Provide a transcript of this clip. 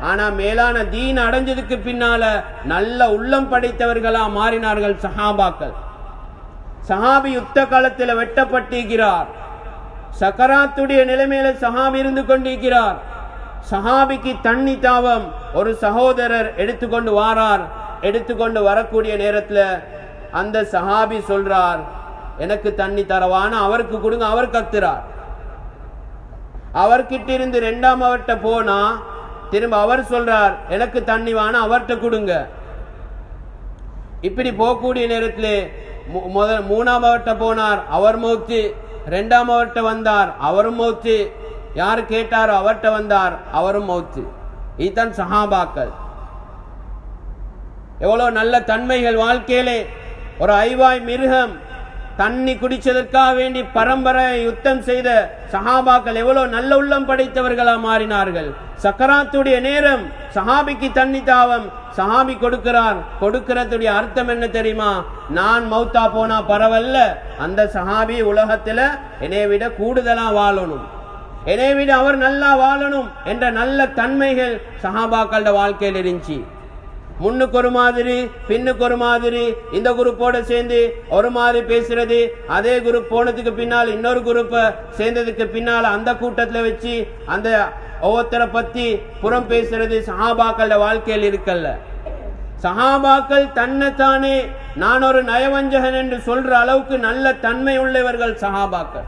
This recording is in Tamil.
ஆனா மேலான தீன் அடைஞ்சதுக்கு பின்னால நல்ல உள்ளம் படைத்தவர்களா மாறினார்கள் சஹாபாக்கள். சஹாபி யுத்த காலத்தில் வெட்டப்பட்டிருக்கிறார். சக்கராத்துடைய நிலைமையில சஹாபி இருந்து கொண்டிருக்கிறார். சஹாபிக்கு தண்ணி தாவம் ஒரு சகோதரர் எடுத்துக்கொண்டு வாரார். எடுத்துக்கொண்டு வரக்கூடிய நேரத்துல அந்த சஹாபி சொல்றார் எனக்கு தண்ணி தரவான்னு அவருக்கு கொடுங்க அவர் கத்துறார். அவர்கிட்ட இருந்து ரெண்டாம் அவர்கிட்ட போனா திரும்ப அவர் சொல்றார் எனக்கு தண்ணி வான அவர்கிட்ட கொடுங்க. இப்படி போகக்கூடிய நேரத்திலே மு- முதல் மூணாம் அவர்கிட்ட போனார் அவர் மௌத்து ரெண்டாம் அவர்கிட்ட வந்தார் அவரும் மௌத்து யார் கேட்டாரோ அவர்கிட்ட வந்தார் அவரும் மௌத்து இதுதான் சஹாபாக்கள். எவ்வளோ நல்ல தன்மைகள் வாழ்க்கையிலே. ஒரு ஐவாய் மிருகம் தண்ணி குடிச்சதற்காக வேண்டி பரம்பரை யுத்தம் செய்த சஹாபாக்கள் எவ்வளவு நல்ல உள்ளம் படைத்தவர்களா மாறினார்கள். சக்கராத்துடைய நேரம் சஹாபிக்கு தண்ணி தாவம் சஹாபி கொடுக்கிறார். கொடுக்கிறதுடைய அர்த்தம் என்ன தெரியுமா? நான் மௌத்தா போனா பரவல்ல அந்த சஹாபி உலகத்துல என்னை விட கூடுதலா வாழணும். என்னை விட அவர் நல்லா வாழணும் என்ற நல்ல தன்மைகள் சஹாபாக்களோட வாழ்க்கையில் இருந்துச்சு. முன்னுக்கு ஒரு மாதிரி பின்னுக்கு ஒரு மாதிரி இந்த குரூப்போட சேர்ந்து ஒரு மாதிரி பேசுறது அதே குரூப் போனதுக்கு பின்னால் இன்னொரு குரூப்பை சேர்ந்ததுக்கு பின்னால் அந்த கூட்டத்தில் வச்சு அந்த ஒவ்வொருத்தரை பத்தி புறம் பேசுறது சஹாபாக்கள வாழ்க்கையில் இருக்கல்ல. சஹாபாக்கள் தன்னைத்தானே நான் ஒரு நயவஞ்சகன் என்று சொல்ற அளவுக்கு நல்ல தன்மை உள்ளவர்கள் சஹாபாக்கள்.